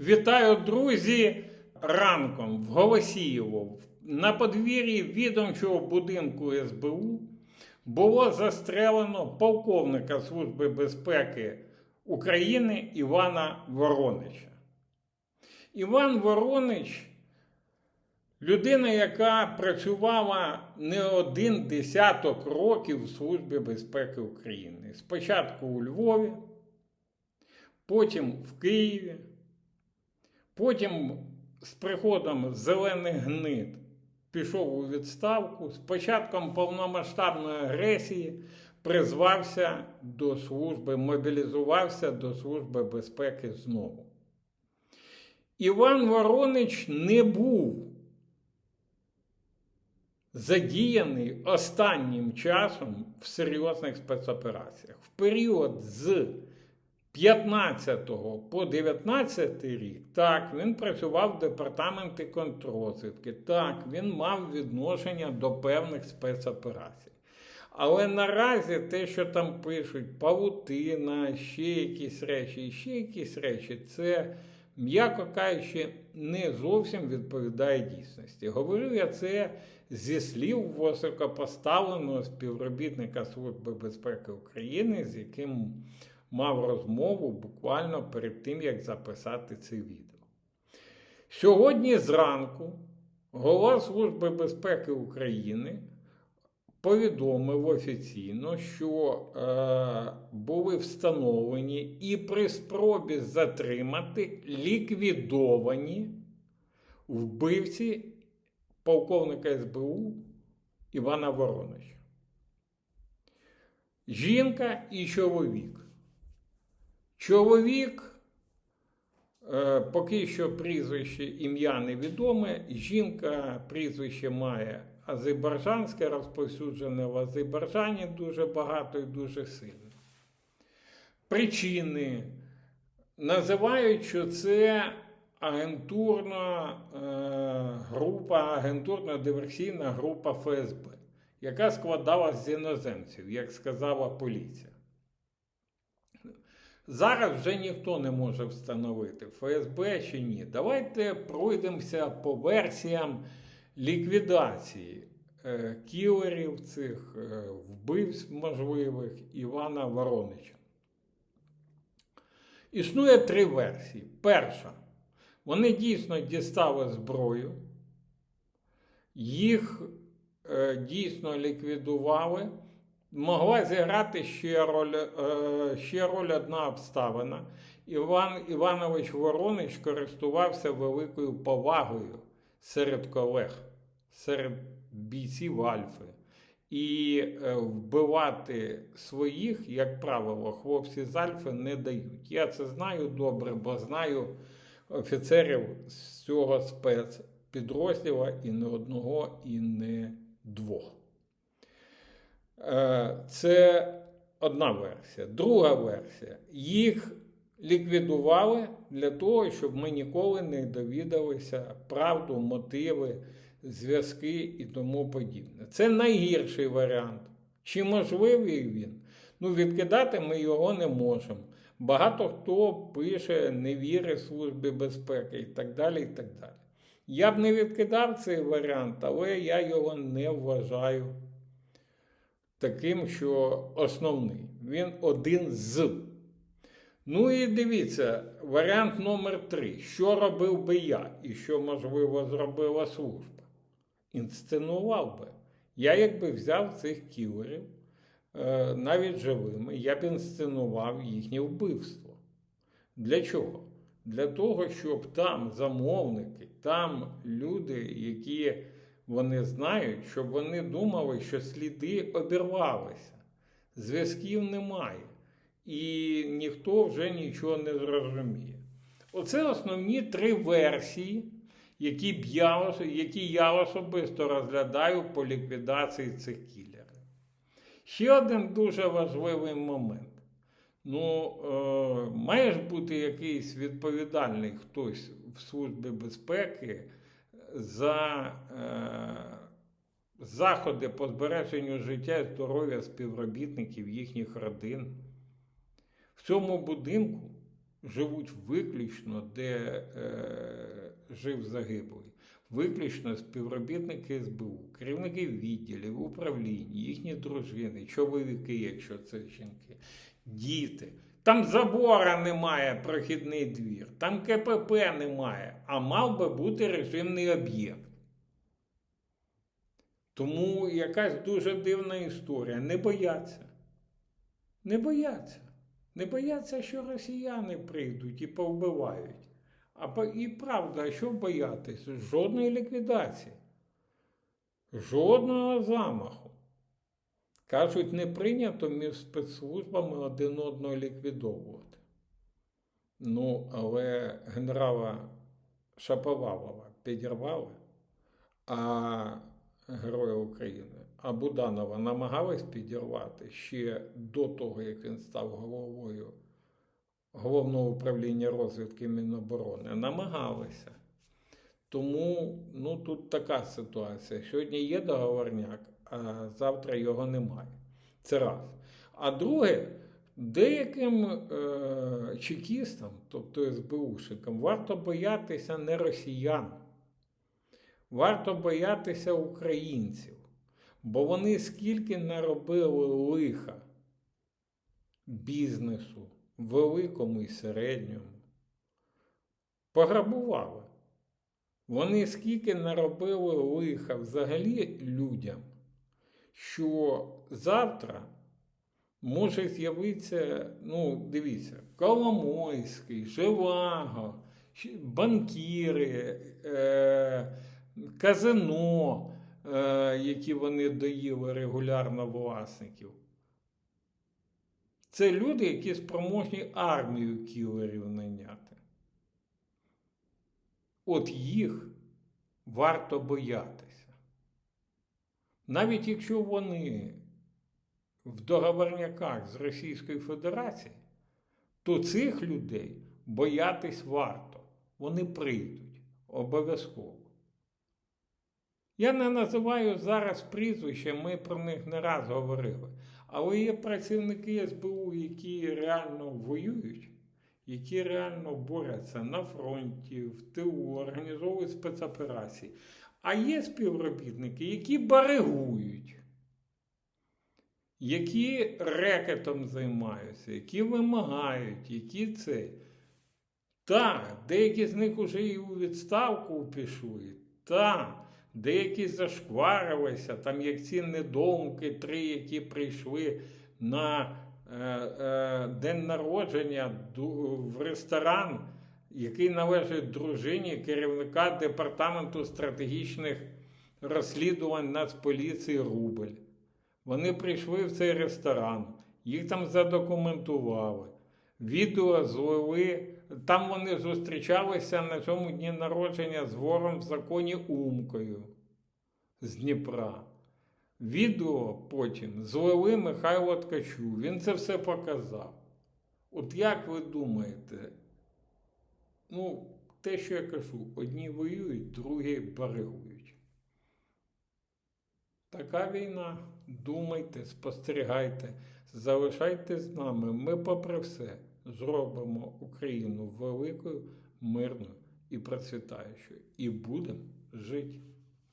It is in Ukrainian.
Вітаю, друзі! Ранком в Голосіїво в- на подвір'ї відомчого будинку СБУ було застрелено полковника Служби безпеки України Івана Воронича. Іван Воронич людина, яка працювала не один десяток років в Службі безпеки України. Спочатку у Львові, потім в Києві. Потім з приходом зелених гнид пішов у відставку. З початком повномасштабної агресії призвався до служби, мобілізувався до Служби безпеки знову. Іван Воронич не був задіяний останнім часом в серйозних спецопераціях. В період з 15 по 19 рік, так, він працював в департаменті контррозвідки, так, він мав відношення до певних спецоперацій. Але наразі те, що там пишуть, павутина, ще якісь речі, ще якісь речі, це, м'яко кажучи, не зовсім відповідає дійсності. Говорю я це зі слів високопоставленого співробітника Служби безпеки України, з яким мав розмову буквально перед тим, як записати це відео. Сьогодні зранку голова Служби безпеки України повідомив офіційно, що е, були встановлені і при спробі затримати ліквідовані вбивці полковника СБУ Івана Воронича. Жінка і чоловік. Чоловік, е, поки що прізвище ім'я невідоме. Жінка прізвище має азербайджанське, розповсюджене в Азербайджані дуже багато і дуже сильно. Причини називають, що це агентурна е, група, агентурно-диверсійна група ФСБ, яка складалась з іноземців, як сказала поліція. Зараз вже ніхто не може встановити, ФСБ чи ні. Давайте пройдемося по версіям ліквідації е, кілерів цих е, вбивств можливих Івана Воронича. Існує три версії. Перша. Вони дійсно дістали зброю, їх е, дійсно ліквідували. Могла зіграти ще роль, е, ще роль одна обставина. Іван Іванович Воронич користувався великою повагою серед колег, серед бійців Альфи. І е, вбивати своїх, як правило, хлопці з Альфи не дають. Я це знаю добре, бо знаю офіцерів з цього спецпідрозділу і не одного, і не двох. Е, Це одна версія. Друга версія. Їх ліквідували для того, щоб ми ніколи не довідалися правду, мотиви, зв'язки і тому подібне. Це найгірший варіант. Чи можливий він? Ну, відкидати ми його не можемо. Багато хто пише, не вірить Службі безпеки і так далі. і так далі. Я б не відкидав цей варіант, але я його не вважаю таким, що основний. Він один з. Ну і дивіться, варіант номер три. Що робив би я і що, можливо, зробила служба? Інсценував би. Я якби взяв цих кілерів, е, навіть живими, я б інсценував їхнє вбивство. Для чого? Для того, щоб там замовники, там люди, які вони знають, щоб вони думали, що сліди обірвалися, зв'язків немає, і ніхто вже нічого не зрозуміє. Оце основні три версії, які, б я, які я особисто розглядаю по ліквідації цих кілерів. Ще один дуже важливий момент. Ну, е, має ж бути якийсь відповідальний хтось в Службі безпеки за е, заходи по збереженню життя і здоров'я співробітників їхніх родин. В цьому будинку живуть виключно, де е, жив загиблий. Виключно співробітники СБУ, керівники відділів, управлінь, їхні дружини, чоловіки, якщо це жінки, діти. Там забора немає, прохідний двір, там КПП немає, а мав би бути режимний об'єкт. Тому якась дуже дивна історія. Не бояться. Не бояться. Не бояться, що росіяни прийдуть і повбивають. А і правда, що боятись? Жодної ліквідації, жодного замаху. Кажуть, не прийнято між спецслужбами один одного ліквідовувати. Ну, але генерала Шаповалова підірвали, а Героя України, а Буданова намагались підірвати ще до того, як він став головою головного управління розвідки Міноборони. Намагалися. Тому ну, тут така ситуація. Сьогодні є договорняк, а завтра його немає. Це раз. А друге, деяким е- чекістам, тобто СБУшникам, варто боятися не росіян. Варто боятися українців, бо вони скільки наробили лиха бізнесу, великому і середньому. Пограбували. Вони скільки наробили лиха взагалі людям, що завтра може з'явитися, ну, дивіться, Коломойський, Живаго, банкіри, е, казино, е, які вони доїли регулярно власників. Це люди, які спроможні армію кілерів наняти. От їх варто боятися. Навіть якщо вони в договорняках з Російською Федерацією, то цих людей боятись варто. Вони прийдуть обов'язково. Я не називаю зараз прізвища, ми про них не раз говорили. Але є працівники СБУ, які реально воюють, які реально борються на фронті, в ТУ, організовують спецоперації. А є співробітники, які баригують, які рекетом займаються, які вимагають, які це. Так, деякі з них вже і у відставку пішли. Так, деякі зашкварилися, там як ці недоумки, три, які прийшли на день народження в ресторан, який належить дружині керівника департаменту стратегічних розслідувань Нацполіції Рубль. Вони прийшли в цей ресторан, їх там задокументували, відео злили. Там вони зустрічалися на цьому дні народження з вором в законі Умкою з Дніпра. Відео потім злили Михайло Ткачу. Він це все показав. От як ви думаєте, ну, те, що я кажу, одні воюють, другі баригують. Така війна. Думайте, спостерігайте, залишайтесь з нами. Ми, попри все, зробимо Україну великою, мирною і процвітаючою. І будемо жити.